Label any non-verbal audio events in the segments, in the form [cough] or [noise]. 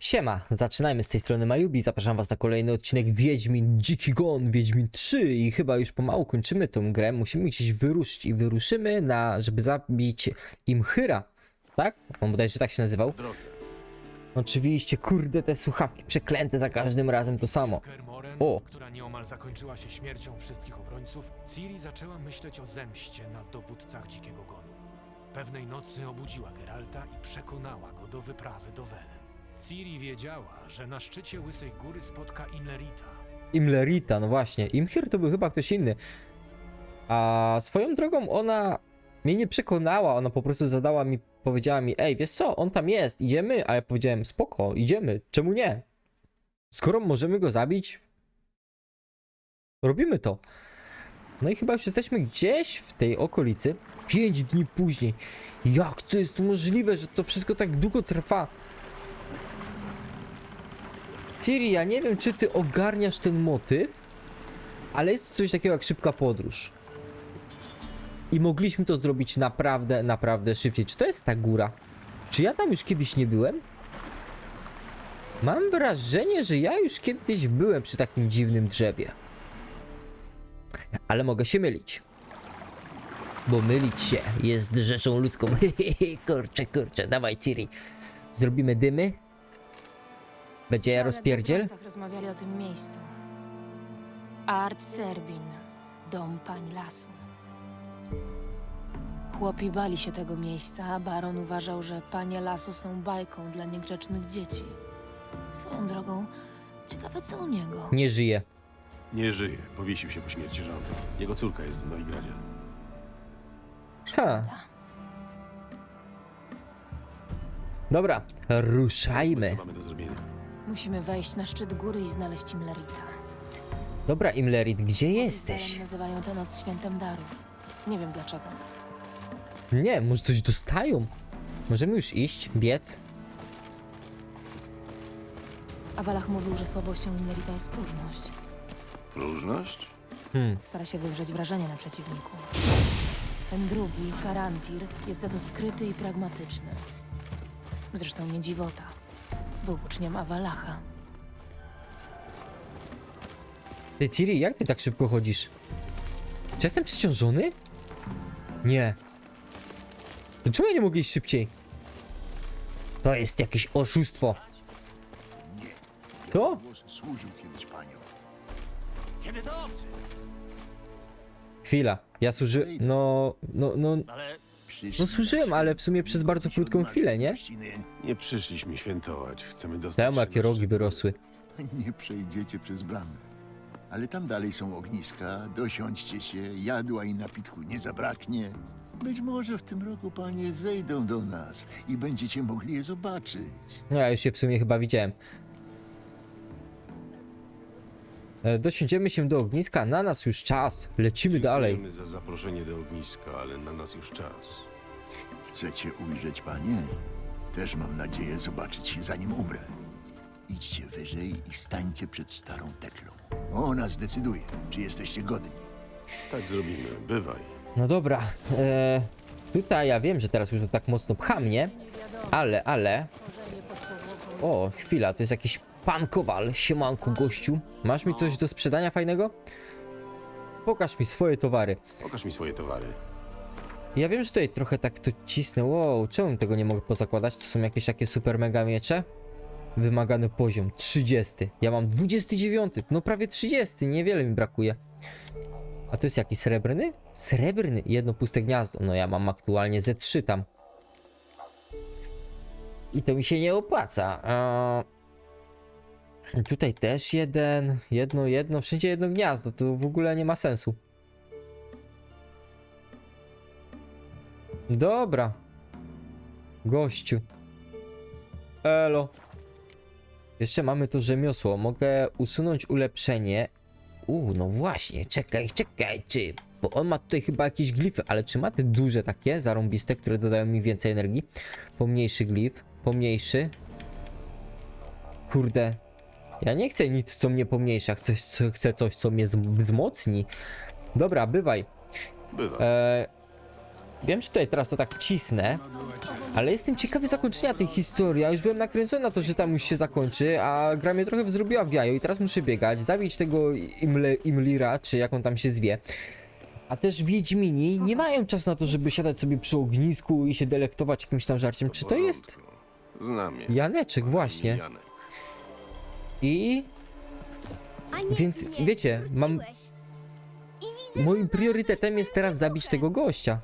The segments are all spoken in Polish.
Siema, zaczynajmy z tej strony Majubi, zapraszam was na kolejny odcinek Wiedźmin Dziki Gon, Wiedźmin 3 i chyba już pomału kończymy tą grę, musimy gdzieś wyruszyć i wyruszymy na, żeby zabić Imhyra, tak? On bodajże tak się nazywał. Oczywiście, kurde, te słuchawki przeklęte za każdym razem to samo. Kermoren, O. która nieomal zakończyła się śmiercią wszystkich obrońców, Ciri zaczęła myśleć o zemście na dowódcach Dzikiego Gonu. Pewnej nocy obudziła Geralta i przekonała go do wyprawy do Welen. Ciri wiedziała, że na szczycie Łysej Góry spotka Imlerita. Imlerita, no właśnie, Imhyr to był chyba ktoś inny. A swoją drogą ona mnie nie przekonała, ona po prostu zadała mi, powiedziała mi, ej, wiesz co, on tam jest, idziemy? A ja powiedziałem, spoko, idziemy, czemu nie? Skoro możemy go zabić, robimy to. No i chyba już jesteśmy gdzieś w tej okolicy. Pięć dni później. Jak to jest możliwe, że to wszystko tak długo trwa? Ciri, ja nie wiem, czy ty ogarniasz ten motyw, ale jest coś takiego jak szybka podróż. I mogliśmy to zrobić naprawdę, naprawdę szybciej. Czy to jest ta góra? Czy ja tam już kiedyś nie byłem? Mam wrażenie, że ja już kiedyś byłem przy takim dziwnym drzewie. Ale mogę się mylić. Bo mylić się jest rzeczą ludzką. [laughs] kurczę, kurczę, dawaj Ciri. Zrobimy dymy. Będzie rozpierdziel? rozmawiali o tym miejscu. Art Serbin, dom pań lasu. Chłopi bali się tego miejsca, a baron uważał, że panie lasu są bajką dla niegrzecznych dzieci. Swoją drogą, ciekawe co u niego. Nie żyje. Nie żyje. Powiesił się po śmierci żony. Jego córka jest w Nowigradzie. Ha. Dobra, ruszajmy. Co mamy do zrobienia? Musimy wejść na szczyt góry i znaleźć Imlerita. Dobra, Imlerit, gdzie jesteś? nazywają tę noc świętem darów. Nie wiem dlaczego. Nie, może coś dostają? Możemy już iść, biec? A Walach mówił, że słabością Imlerita jest próżność. Próżność? Hmm, Stara się wywrzeć wrażenie na przeciwniku. Ten drugi, Karantir, jest za to skryty i pragmatyczny. Zresztą nie dziwota. Był uczniem Awalacha. Ty Ciri, jak ty tak szybko chodzisz? Czy jestem przeciążony? Nie. To czemu ja nie mogę iść szybciej? To jest jakieś oszustwo. Co? Głos służył kiedyś paniom. Kiedy to obcy? Chwila, ja służy... No, no, no... Ale No służyłem, ale w sumie przez bardzo krótką chwilę, nie? Nie przyszliśmy świętować. Chcemy dostać Tam się jakie rogi wyrosły. Nie przejdziecie przez bramę. Ale tam dalej są ogniska, dosiądźcie się, jadła i napitku nie zabraknie. Być może w tym roku panie zejdą do nas i będziecie mogli je zobaczyć. No ja już się w sumie chyba widziałem. E, Dosiądziemy się do ogniska, na nas już czas. Lecimy dalej. Dziękujemy za zaproszenie do ogniska, ale na nas już czas. Chcecie ujrzeć panie? Też mam nadzieję zobaczyć je zanim umrę. Idźcie wyżej i stańcie przed starą teklą. Ona zdecyduje, czy jesteście godni. Tak zrobimy. Bywaj. No dobra. E, tutaj ja wiem, że teraz już tak mocno pcha mnie. Ale, ale... O, chwila, to jest jakiś pan Kowal. Siemanku, gościu. Masz mi coś do sprzedania fajnego? Pokaż mi swoje towary. Pokaż mi swoje towary. Ja wiem, że tutaj trochę tak to cisnę. Wow, czemu tego nie mogę pozakładać? To są jakieś takie super mega miecze? Wymagany poziom 30. Ja mam 29. No prawie 30. Niewiele mi brakuje. A to jest jakiś srebrny? Srebrny. Jedno puste gniazdo. No ja mam aktualnie Z3 tam. I to mi się nie opłaca. Eee, tutaj też jeden. Jedno, jedno. Wszędzie jedno gniazdo. To w ogóle nie ma sensu. Dobra. Gościu. Elo. Jeszcze mamy to rzemiosło. Mogę usunąć ulepszenie. U, no właśnie. Czekaj, czekaj, czy... Bo on ma tutaj chyba jakieś glify, ale czy ma te duże takie, zarąbiste, które dodają mi więcej energii? Pomniejszy glif, pomniejszy. Kurde. Ja nie chcę nic, co mnie pomniejsza. Chcę, co- chcę coś, co mnie zm- wzmocni. Dobra, bywaj. Bywaj. E, wiem, że tutaj teraz to tak cisnę, Ale jestem ciekawy zakończenia tej historii. Ja już byłem nakręcony na to, że tam już się zakończy, a gra mnie trochę zrobiła w jajo i teraz muszę biegać, zabić tego Imle, Imlira, czy jak on tam się zwie. A też Wiedźmini nie mają czasu na to, żeby siadać sobie przy ognisku i się delektować jakimś tam żarciem. Czy to jest porządku. Znam je. Janeczek właśnie? Janek. I A nie, Więc wiecie, mam- wróciłeś. I widzę, moim priorytetem jest teraz zabić tego gościa.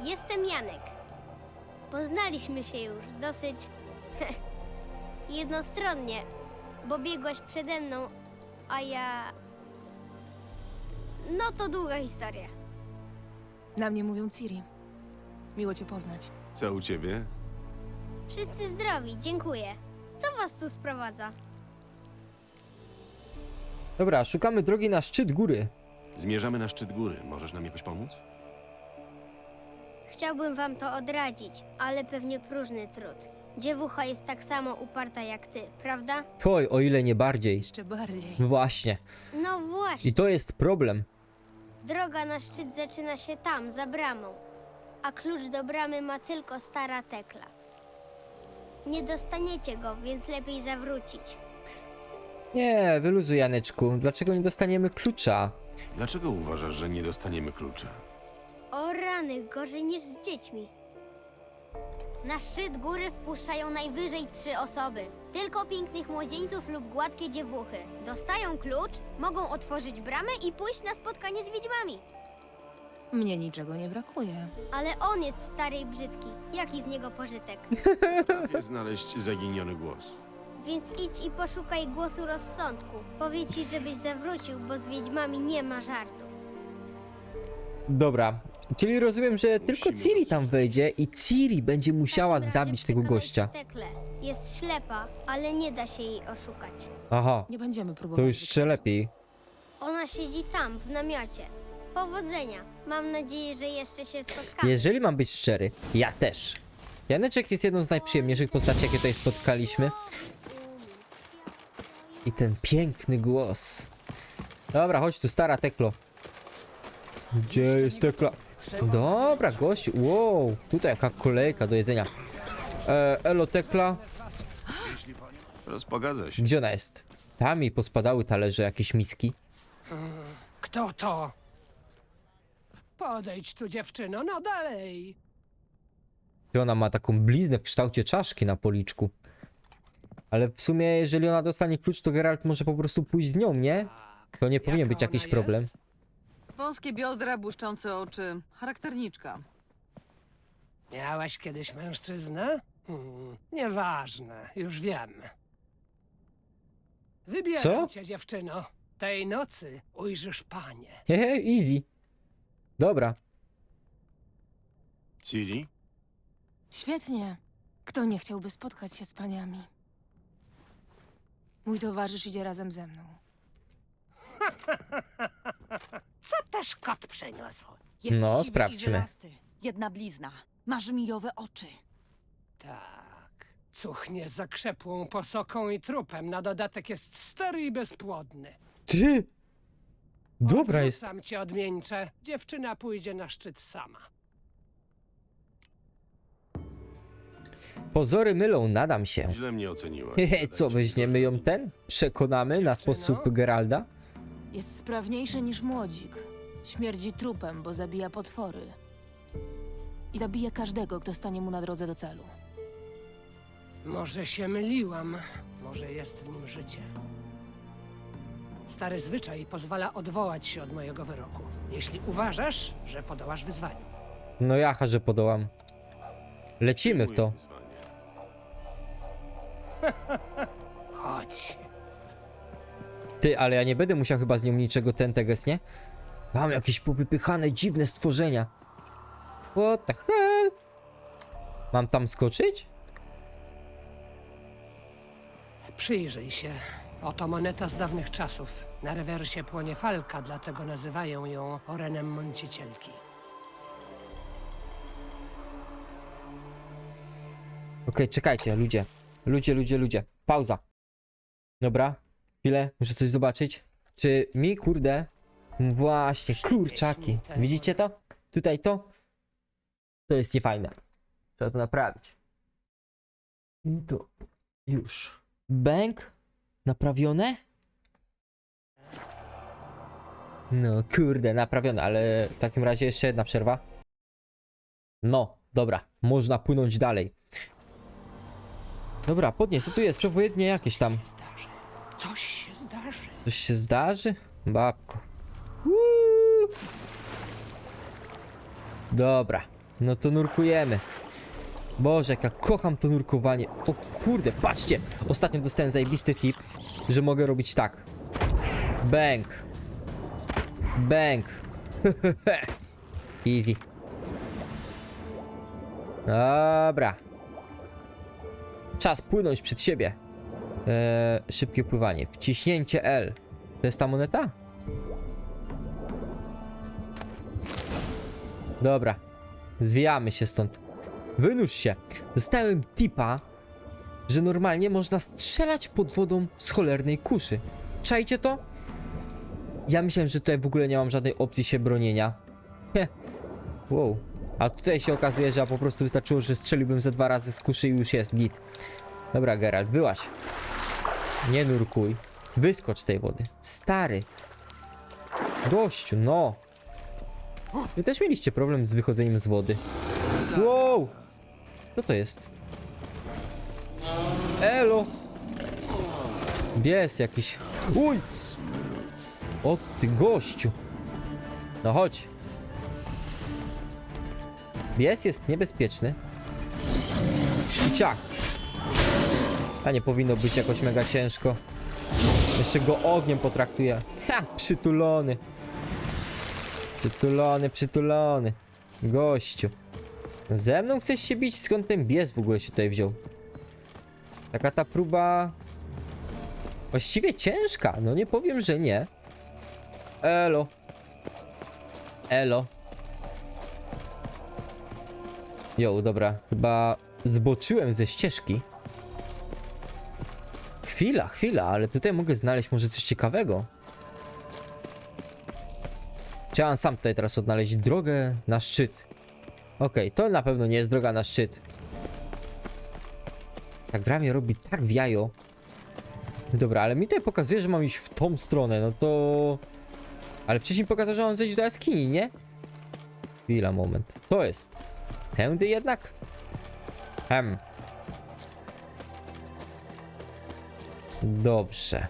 Jestem Janek. Poznaliśmy się już dosyć [laughs] jednostronnie, bo biegłaś przede mną, a ja... No to długa historia. Na mnie mówią Ciri. Miło cię poznać. Co u ciebie? Wszyscy zdrowi, dziękuję. Co was tu sprowadza? Dobra, szukamy drogi na szczyt góry. Zmierzamy na szczyt góry. Możesz nam jakoś pomóc? Chciałbym wam to odradzić, ale pewnie próżny trud. Dziewucha jest tak samo uparta jak ty, prawda? Oj, o ile nie bardziej. Jeszcze bardziej. Właśnie. No właśnie. I to jest problem. Droga na szczyt zaczyna się tam, za bramą, a klucz do bramy ma tylko stara tekla. Nie dostaniecie go, więc lepiej zawrócić. Nie, wyluzuj Janeczku. Dlaczego nie dostaniemy klucza? Dlaczego uważasz, że nie dostaniemy klucza? O rany, gorzej niż z dziećmi. Na szczyt góry wpuszczają najwyżej trzy osoby. Tylko pięknych młodzieńców lub gładkie dziewuchy. Dostają klucz, mogą otworzyć bramę i pójść na spotkanie z wiedźmami. Mnie niczego nie brakuje. Ale on jest stary i brzydki. Jaki z niego pożytek? Potrafię znaleźć zaginiony głos. Więc idź i poszukaj głosu rozsądku. Powie ci, żebyś zawrócił, bo z wiedźmami nie ma żartów. Dobra. Czyli rozumiem, że tylko Ciri tam wejdzie i Ciri będzie musiała W takim razie zabić tego przekonaj gościa. Tekle. Jest ślepa, ale nie da się jej oszukać. Aha, Nie będziemy próbować. to już jeszcze lepiej. Ona siedzi tam, w namiocie. Powodzenia. Mam nadzieję, że jeszcze się spotkamy. Jeżeli mam być szczery, ja też. Janeczek jest jedną z najprzyjemniejszych postaci, jakie tutaj spotkaliśmy. I ten piękny głos. Dobra, chodź tu, stara Teklo. Gdzie jest Tekla? Dobra, gościu. Wow, tutaj jaka kolejka do jedzenia. E, elo Tekla. Rozpogadza się. Gdzie ona jest? Tam mi pospadały talerze, jakieś miski. Kto to? Podejdź tu, dziewczyno, no dalej. Ona ma taką bliznę w kształcie czaszki na policzku. Ale w sumie, jeżeli ona dostanie klucz, to Geralt może po prostu pójść z nią, nie? To nie powinien Jaka być jakiś ona problem. jest? Wąskie biodra, błyszczące oczy. Charakterniczka. Miałaś kiedyś mężczyznę? Hmm, nieważne, już wiem. Wybieram Co? cię, dziewczyno. Tej nocy ujrzysz panie. Hehe, easy. Dobra. Ciri? Świetnie. Kto nie chciałby spotkać się z paniami? Mój towarzysz idzie razem ze mną. [laughs] Co też kot przyniósł? Jest No, siwy i sprawdźmy. żylasty. Jedna blizna. Ma żmijowe oczy. Tak. Cuchnie zakrzepłą posoką i trupem. Na dodatek jest stary i bezpłodny. Ty! Dobra jest. Odrzucam cię, odmieńcze. Dziewczyna pójdzie na szczyt sama. Pozory mylą, nadam się. Źle mnie oceniłaś. Hehe, co, weźmiemy ją ten? Przekonamy na sposób Geralda? Jest sprawniejszy niż młodzik. Śmierdzi trupem, bo zabija potwory. I zabije każdego, kto stanie mu na drodze do celu. Może się myliłam, może jest w nim życie. Stary zwyczaj pozwala odwołać się od mojego wyroku, jeśli uważasz, że podołasz wyzwaniu. No jacha, że podołam. Lecimy w to. Wyzwanie. Chodź. Ty, ale ja nie będę musiał chyba z nią niczego ten teges, nie? Mam jakieś powypychane, dziwne stworzenia. What the hell? Mam tam skoczyć? Przyjrzyj się. Oto moneta z dawnych czasów. Na rewersie płonie falka, dlatego nazywają ją Orenem Mącicielki. Okej, czekajcie, ludzie. Ludzie, ludzie, ludzie. Pauza. Dobra, chwilę, muszę coś zobaczyć. Czy mi, kurde... Właśnie, kurczaki. Widzicie to? Tutaj to? To jest niefajne. Trzeba to naprawić. I to już. Bęk? Naprawione? No kurde, naprawione, ale w takim razie jeszcze jedna przerwa. No, dobra, można płynąć dalej. Dobra, podnieś, co tu jest? Przepowiednie jakieś tam. Coś się zdarzy. Coś się zdarzy? Babko. Uuu. Dobra, no to nurkujemy. Boże, jak ja kocham to nurkowanie. O kurde, patrzcie! Ostatnio dostałem zajebisty tip, że mogę robić tak. Bang. Bang. [laughs] Easy. Dobra. Czas płynąć przed siebie. Eee, szybkie pływanie. Wciśnięcie L. To jest ta moneta? Dobra. Zwijamy się stąd. Wynurz się. Dostałem tipa, że normalnie można strzelać pod wodą z cholernej kuszy. Czajcie to? Ja myślałem, że tutaj w ogóle nie mam żadnej opcji się bronienia. Heh. Wow. A tutaj się okazuje, że po prostu wystarczyło, że strzeliłbym ze dwa razy z kuszy i już jest git. Dobra, Geralt, byłaś. Nie nurkuj. Wyskocz z tej wody. Stary. Gościu, no. Wy też mieliście problem z wychodzeniem z wody. Wow! Co to jest? Elo! Bies jakiś. Uj! O ty gościu! No chodź. Bies jest niebezpieczny. I ciach. A nie powinno być jakoś mega ciężko. Jeszcze go ogniem potraktuję. Ha! Przytulony. Przytulony, przytulony. Gościu. Ze mną chcesz się bić? Skąd ten bies w ogóle się tutaj wziął? Taka ta próba... Właściwie ciężka. No nie powiem, że nie. Elo. Elo. Jo, dobra. Chyba zboczyłem ze ścieżki. Chwila, chwila, ale tutaj mogę znaleźć może coś ciekawego. Chciałem sam tutaj teraz odnaleźć drogę na szczyt. Okej, to na pewno nie jest droga na szczyt. Ta gra mnie robi tak w jajo. Dobra, ale mi tutaj pokazuje, że mam iść w tą stronę, no to... Ale wcześniej pokazał, że mam zejść do jaskini, nie? Chwila, moment. Co jest? Tędy jednak? Hem. Dobrze.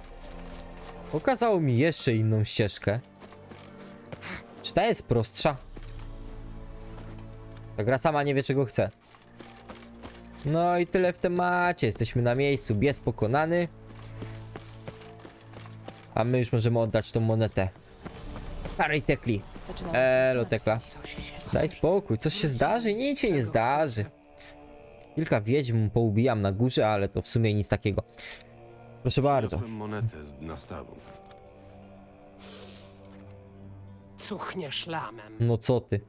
Pokazało mi jeszcze inną ścieżkę. Czy ta jest prostsza? Ta gra sama nie wie czego chce. No i tyle w temacie. Jesteśmy na miejscu. Bies pokonany. A my już możemy oddać tą monetę. Starej tekli. Elo tekla. Daj spokój. Coś się zdarzy? Nic się nie zdarzy. Kilka wiedźm poubijam na górze, ale to w sumie nic takiego. Proszę bardzo. Monetę z dna stawu. Cuchnie szlamem. No co ty?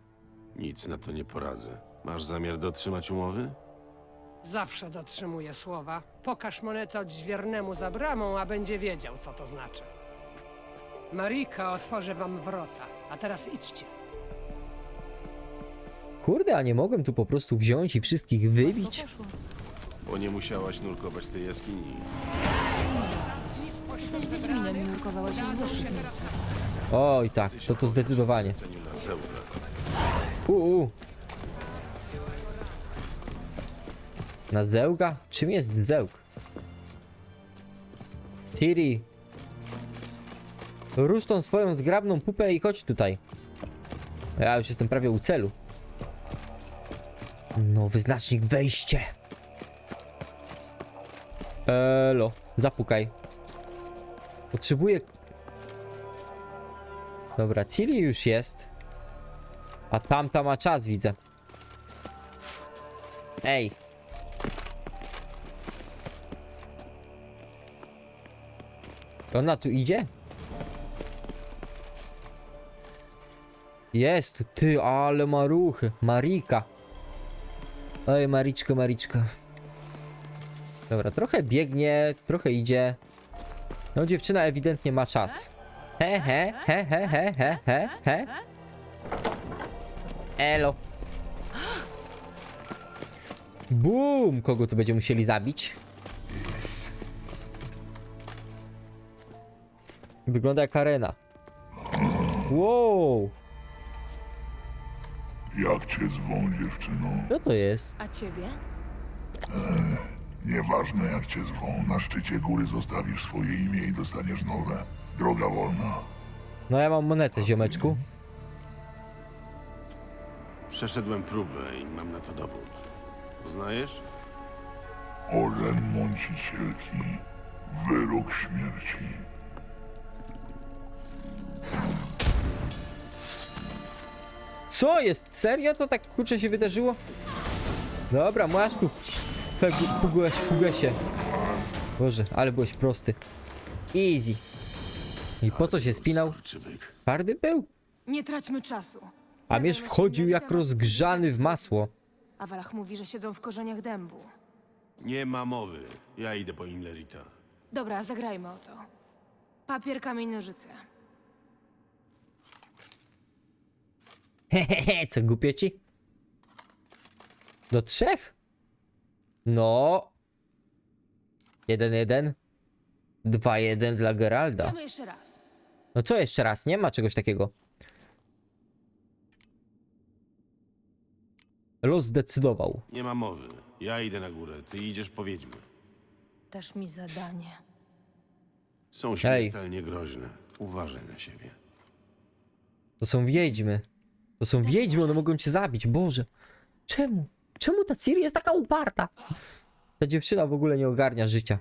Nic na to nie poradzę. Masz zamiar dotrzymać umowy? Zawsze dotrzymuję słowa. Pokaż monetę odźwiernemu za bramą, a będzie wiedział, co to znaczy. Marika otworzy wam wrota, a teraz idźcie. Kurde, a nie mogłem tu po prostu wziąć i wszystkich wybić? Poszło. Bo nie musiałaś nurkować tej jaskini. Jesteś Wiedźminem i nurkowałeś w gorszych miejscach. Oj tak, to to zdecydowanie. Cenił. Uuu. Na zełga? Czym jest zełg? Tiri. Rusz tą swoją zgrabną pupę i chodź tutaj. Ja już jestem prawie u celu. No, wyznacznik wejście. Elo, zapukaj. Potrzebuję... Dobra, Ciri już jest. A tamta ma czas, widzę. Ej. Ona tu idzie? Jest ty, ale ma ruchy. Marika. Oj, Mariczko, Mariczko. Dobra, trochę biegnie, trochę idzie. No, dziewczyna ewidentnie ma czas. He, he, he, he, he, he, he, he. Elo. Bum! Kogo tu będziemy musieli zabić? Wygląda jak arena. Wow! Jak cię zwą, dziewczyno? Co to jest? A ciebie? Nieważne jak cię zwą, na szczycie góry zostawisz swoje imię i dostaniesz nowe. Droga wolna. No ja mam monetę, ziomeczku. Przeszedłem próbę i mam na to dowód. Uznajesz? Orzen Mącicielki. Wyrok śmierci. Co jest? Serio to tak kurczę się wydarzyło? Dobra, masz tu fugueś, fugesie. Boże, ale byłeś prosty. Easy. I po co się spinał? Twardy był. Nie traćmy czasu. A mierz wchodził jak rozgrzany w masło. Awalach mówi, że siedzą w korzeniach dębu. Nie ma mowy. Ja idę po Imlerita. Dobra, zagrajmy o to. Papier, kamień, nożyce. Hehehe, co głupio ci? Do trzech? No. Jeden, jeden. Dwa, jeden dla Geralda. Gramy jeszcze raz. No co jeszcze raz? Nie ma czegoś takiego. Los zdecydował. Nie ma mowy. Ja idę na górę. Ty idziesz po wiedźmy. Też mi zadanie. Są śmiertelnie groźne. Uważaj na siebie. To są wiedźmy. To są wiedźmy, one mogą cię zabić. Boże. Czemu? Czemu ta Ciri jest taka uparta? Ta dziewczyna w ogóle nie ogarnia życia.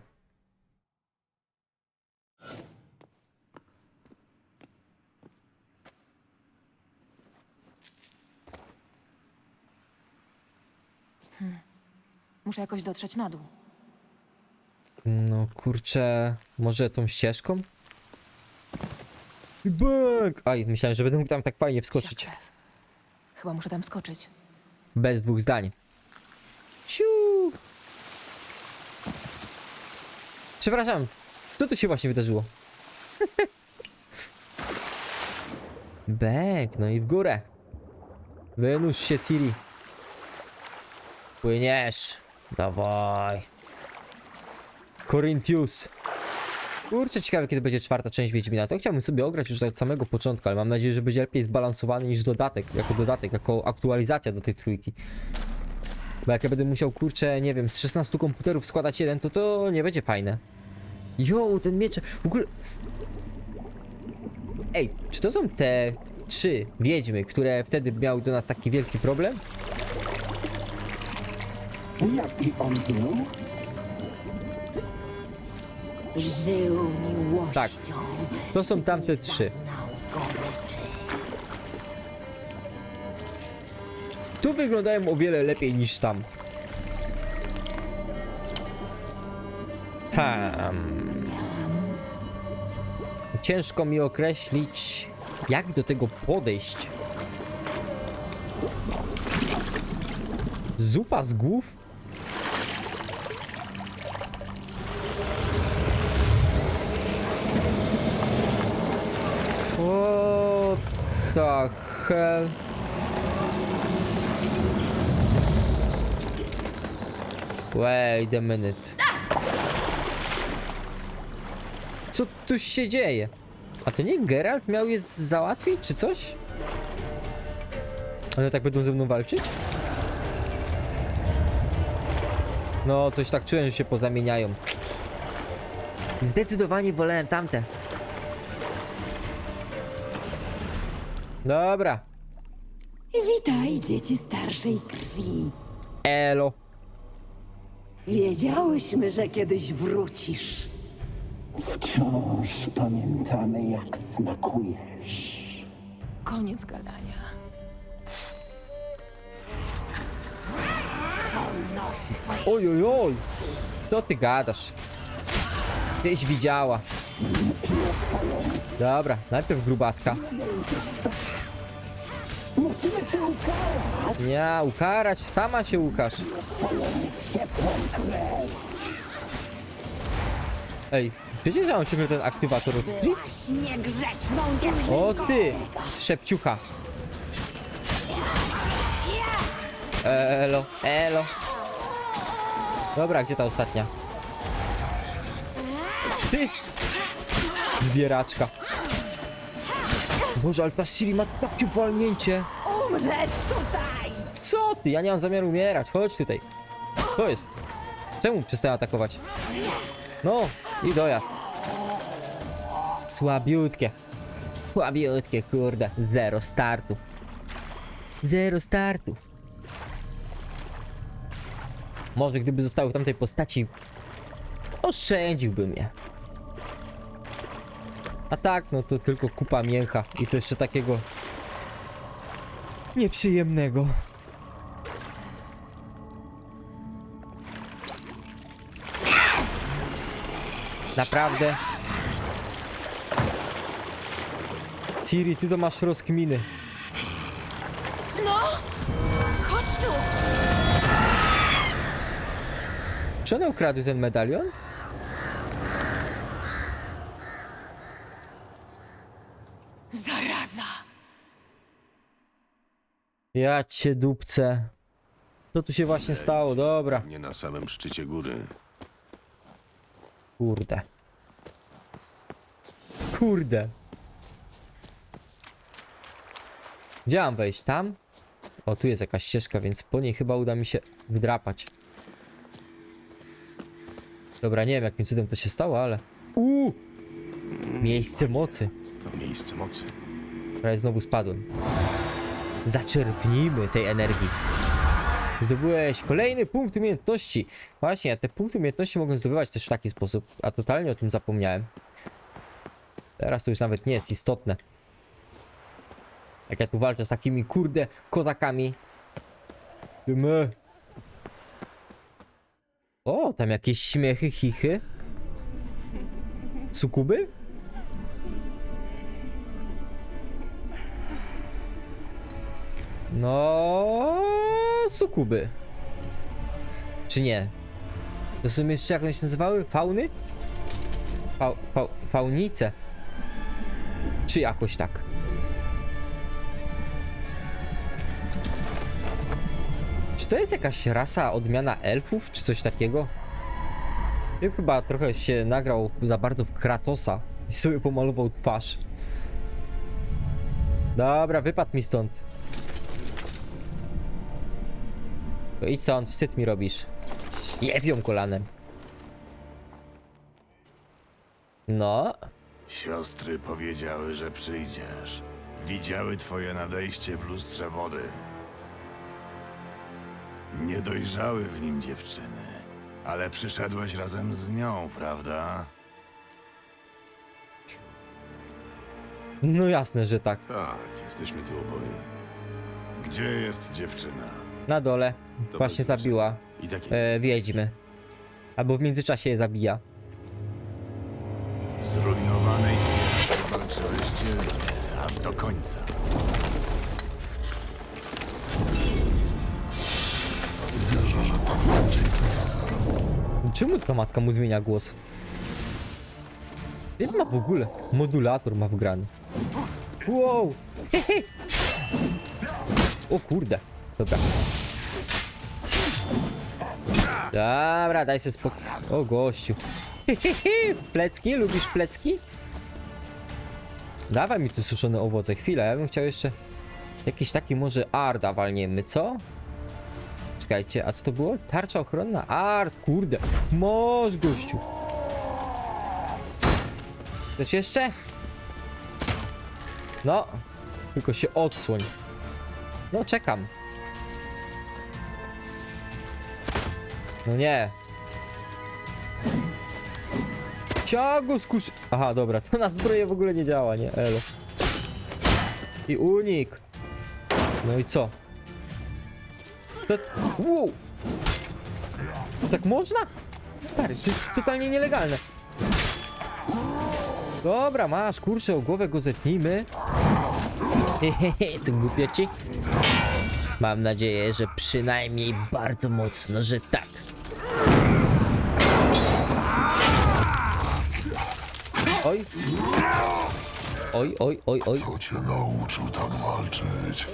Muszę jakoś dotrzeć na dół. No kurczę, może tą ścieżką? I! Aj, myślałem, że będę mógł tam tak fajnie wskoczyć. Chyba muszę tam skoczyć. Bez dwóch zdań. Siu! Przepraszam, co tu się właśnie wydarzyło? [laughs] Bang, no i w górę. Wynurz się, Ciri. Płyniesz. Dawaj. Corinthius. Kurczę, ciekawe kiedy będzie czwarta część Wiedźmina. To chciałbym sobie ograć już od samego początku, ale mam nadzieję, że będzie lepiej zbalansowany niż dodatek, jako dodatek, jako aktualizacja do tej trójki. Bo jak ja będę musiał, kurczę, nie wiem, z 16 komputerów składać jeden, to to nie będzie fajne. Jo, ten miecz, w ogóle... Ej, czy to są te trzy wiedźmy, które wtedy miały do nas taki wielki problem? Jaki on był? Żył miłością. Tak, to są tamte trzy. Tu wyglądają o wiele lepiej niż tam. Hmm. Ciężko mi określić, jak do tego podejść. Zupa z głów? What the hell? Wait a minute. Co tu się dzieje? A to nie Geralt miał je załatwić, czy coś? One tak będą ze mną walczyć? No, coś tak czułem, że się pozamieniają. Zdecydowanie wolałem tamte. Dobra. Witaj, dzieci starszej krwi. Elo. Wiedziałyśmy, że kiedyś wrócisz. Wciąż pamiętamy, jak smakujesz. Koniec gadania. Oj, oj, oj. Co ty gadasz? Tyś widziała. Dobra, najpierw grubaska. Nie, ukarać, sama się ukaż. Ej, wiecie, że on ciągle ten aktywator od Tris? O ty, szepciucha. Elo, elo. Dobra, gdzie ta ostatnia? Ty! Zbieraczka. Boże, ale ma takie walnięcie. Umrzesz tutaj! Co ty? Ja nie mam zamiaru umierać. Chodź tutaj. Co jest? Czemu przestałem atakować? No, i dojazd. Słabiutkie. Słabiutkie, kurde. Zero startu. Zero startu. Może gdyby zostały w tamtej postaci, oszczędziłbym je. A tak, no to tylko kupa mięcha i to jeszcze takiego nieprzyjemnego. Naprawdę? Ciri, ty to masz rozkminy. No! Chodź tu! Czy one ukradły ten medalion? Ja cię dupcę. Co tu się właśnie stało? Dobra. Nie na samym szczycie góry. Kurde. Kurde. Gdzie mam wejść? Tam? O, tu jest jakaś ścieżka, więc po niej chyba uda mi się wdrapać. Dobra, nie wiem jakim cudem to się stało, ale... Uuu! Miejsce mocy. To miejsce mocy. Prawie znowu spadłem. Zaczerpnijmy tej energii. Zdobyłeś kolejny punkt umiejętności. Właśnie, te punkty umiejętności mogę zdobywać też w taki sposób, a totalnie o tym zapomniałem. Teraz to już nawet nie jest istotne. Jak ja tu walczę z takimi kurde kozakami. My. O, tam jakieś śmiechy, chichy. Sukuby? No, sukuby. Czy nie? To są jeszcze jak one się nazywały? Fauny? Fau, fau, faunice. Czy jakoś tak? Czy to jest jakaś rasa, odmiana elfów, czy coś takiego? Ja chyba trochę się nagrał za bardzo w Kratosa i sobie pomalował twarz. Dobra, wypadł mi stąd. To idź stąd, wstyd mi robisz. Jebią kolanem. No, Siostry powiedziały, że przyjdziesz. Widziały twoje nadejście w lustrze wody. Nie dojrzały w nim dziewczyny, ale przyszedłeś razem z nią, prawda? no jasne, że tak. Tak, jesteśmy tu oboje. Gdzie jest dziewczyna? Na dole. To Właśnie zabiła I takie e, jest. wiedźmy. Albo w międzyczasie je zabija. W zrujnowanej twierdzy walczyłeś dzielnie, aż do końca. Tak. Czemu ta maska mu zmienia głos? Ile ma w ogóle? Modulator ma wgrany. Wow! Hehe. [laughs] O kurde. Dobra. Dobra, daj sobie spokój. O gościu. [laughs] Plecki? Lubisz plecki? Dawaj mi tu suszone owoce. Chwila, ja bym chciał jeszcze... Jakiś taki może arda walniemy, co? Czekajcie, a co to było? Tarcza ochronna? Art, kurde. Moż, gościu. Coś jeszcze? No. Tylko się odsłoń. No, czekam. No nie. Ciago skurz... Aha, dobra, to na zbroję w ogóle nie działa, nie? Elo. I unik. No i co? To... Wow! Tak można? Stary, to jest totalnie nielegalne. Dobra, masz, kurczę, o głowę go zetnijmy. Hehehe, co głupiaci? Mam nadzieję, że przynajmniej bardzo mocno, że tak. Oj. Oj, oj, oj, oj. Kto cię nauczył tak walczyć?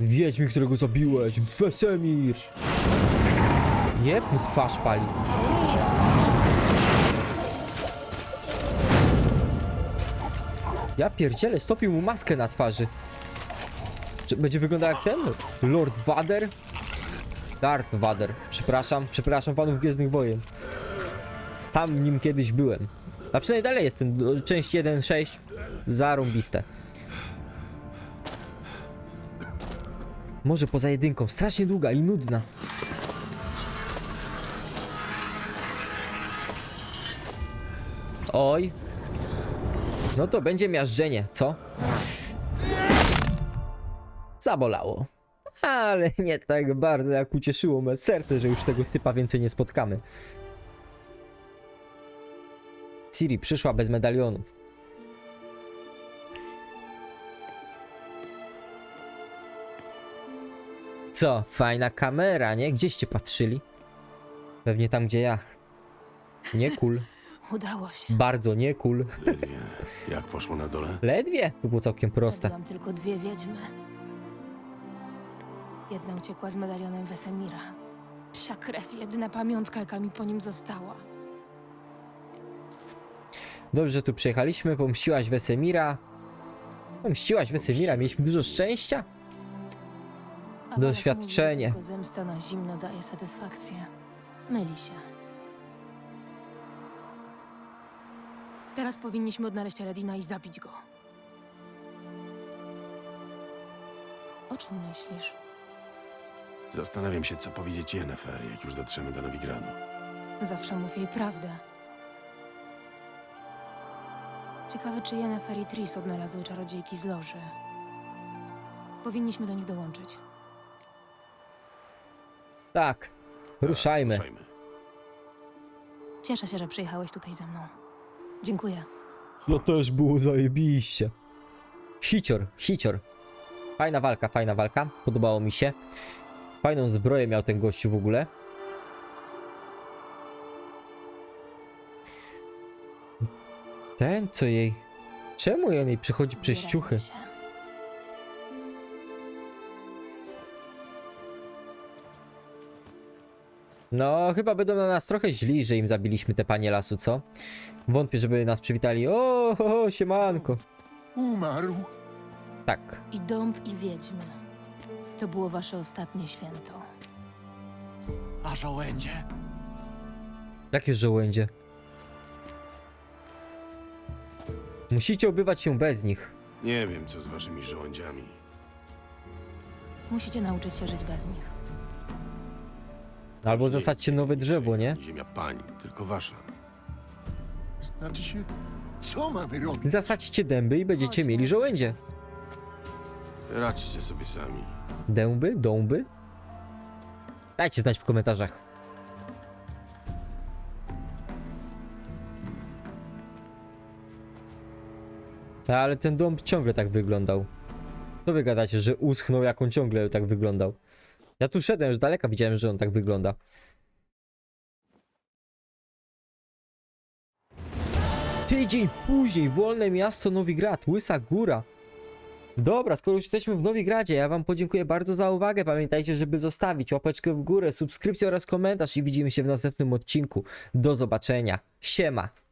Wiedźmi, którego zabiłeś, Wesemir! Nie, twarz pali. Ja pierdzielę, stopił mu maskę na twarzy. Czy będzie wyglądał jak ten? Lord Vader? Darth Vader. Przepraszam, przepraszam fanów Gwiezdnych Wojen. Tam nim kiedyś byłem. A przynajmniej dalej jestem. Część 1.6. Zarąbiste. Może poza jedynką. Strasznie długa i nudna. Oj. No to będzie miażdżenie, co? Zabolało. Ale nie tak bardzo jak ucieszyło me serce, że już tego typa więcej nie spotkamy. Ciri przyszła bez medalionów. Co? Fajna kamera, nie? Gdzieście patrzyli? Pewnie tam, gdzie ja. Nie cool. [laughs] Udało się. Bardzo nie cool. Ledwie. Jak poszło na dole? Ledwie. To było całkiem proste. Zabiłam tylko dwie wiedźmy. Jedna uciekła z medalionem Wesemira. Psia krew, jedyna pamiątka, jaka mi po nim została. Dobrze, że tu przyjechaliśmy. Pomściłaś Wesemira. Pomściłaś Wesemira. Mieliśmy dużo szczęścia. A Doświadczenie. Tylko zemsta na zimno daje satysfakcję. Myli się. Teraz powinniśmy odnaleźć Aladina i zabić go. O czym myślisz? Zastanawiam się, co powiedzieć Yennefer, jak już dotrzemy do Nowigradu. Zawsze mówię jej prawdę. Ciekawe, czy Yennefer i Tris odnalazły czarodziejki z loży. Powinniśmy do nich dołączyć. Tak. Ruszajmy. Ruszajmy. Cieszę się, że przyjechałeś tutaj ze mną. Dziękuję. No też było zajebiście. Hicior, hicior. Fajna walka, fajna walka. Podobało mi się. Fajną zbroję miał ten gościu w ogóle. Ten, co jej... Czemu on jej przychodzi przez ciuchy? się. No, chyba będą na nas trochę źli, że im zabiliśmy te panie lasu, co? Wątpię, żeby nas przywitali. O, ho, ho, siemanko. Umarł. Tak. I dąb, i wiedźmy. To było wasze ostatnie święto. A żołędzie? Jakie żołędzie? Musicie obywać się bez nich. Nie wiem, co z waszymi żołędziami. Musicie nauczyć się żyć bez nich. Albo zasadźcie nowe drzewo, nie? Ziemia pań, tylko wasza. Znaczy się, co mamy robić? Zasadźcie dęby i będziecie Chodź, mieli żołędzie. Radźcie sobie sami. Dęby? Dąby? Dajcie znać w komentarzach. Ale ten dąb ciągle tak wyglądał. Co wy gadacie, że uschnął jak on ciągle tak wyglądał? Ja tu szedłem, już daleka widziałem, że on tak wygląda. Tydzień później, wolne miasto Nowigrad, Łysa Góra. Dobra, skoro już jesteśmy w Nowigradzie, ja wam podziękuję bardzo za uwagę. Pamiętajcie, żeby zostawić łapeczkę w górę, subskrypcję oraz komentarz i widzimy się w następnym odcinku. Do zobaczenia. Siema.